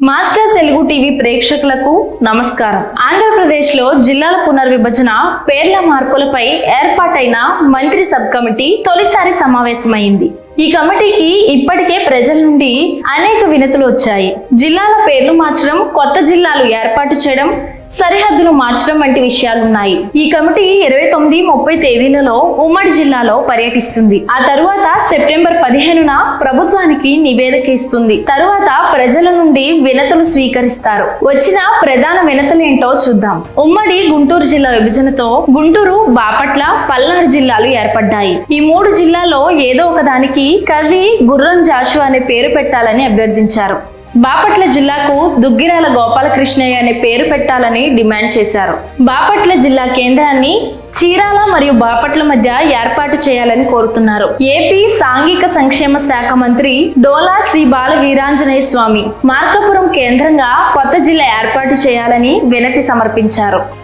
Master Telugu TV ప్రేక్షకులకు నమస్కారం. ఆంధ్రప్రదేశ్లో జిల్లాల పునర్విభజన పేర్ల మార్పులపై ఏర్పాటైన మంత్రి సబ్ కమిటీ తొలిసారి సమావేశమైంది. ఈ కమిటీకి ఇప్పటికే ప్రజల నుండి అనేక వినతులు వచ్చాయి. జిల్లాల పేర్లు మార్చడం కొత్త జిల్లాలు ఏర్పాటు చేయడం సరిహద్దులు మార్చడం వంటి విషయాలున్నాయి. ఈ కమిటీ ఇరవై తొమ్మిది ముప్పై తేదీలలో ఉమ్మడి జిల్లాలో పర్యటిస్తుంది. ఆ తరువాత సెప్టెంబర్ పదిహేనున ప్రభుత్వానికి నివేదిక ఇస్తుంది. తరువాత ప్రజల నుండి వినతులు స్వీకరిస్తారు. వచ్చిన ప్రధాన వినతులేంటో చూద్దాం. ఉమ్మడి గుంటూరు జిల్లా విభజనతో గుంటూరు బాపట్ల పల్నాడు జిల్లాలు ఏర్పడ్డాయి. ఈ మూడు జిల్లాలో ఏదో ఒక దానికి కవి గుర్రం జాషు అనే పేరు పెట్టాలని అభ్యర్థించారు. బాపట్ల జిల్లాకు దుగ్గిరాల గోపాలకృష్ణయ్య అనే పేరు పెట్టాలని డిమాండ్ చేశారు. బాపట్ల జిల్లా కేంద్రాన్ని చీరాల మరియు బాపట్ల మధ్య ఏర్పాటు చేయాలని కోరుతున్నారు. ఏపీ సాంఘిక సంక్షేమ శాఖ మంత్రి డోలా శ్రీ బాల వీరాంజనేయ స్వామి మార్కాపురం కేంద్రంగా కొత్త జిల్లా ఏర్పాటు చేయాలని వినతి సమర్పించారు.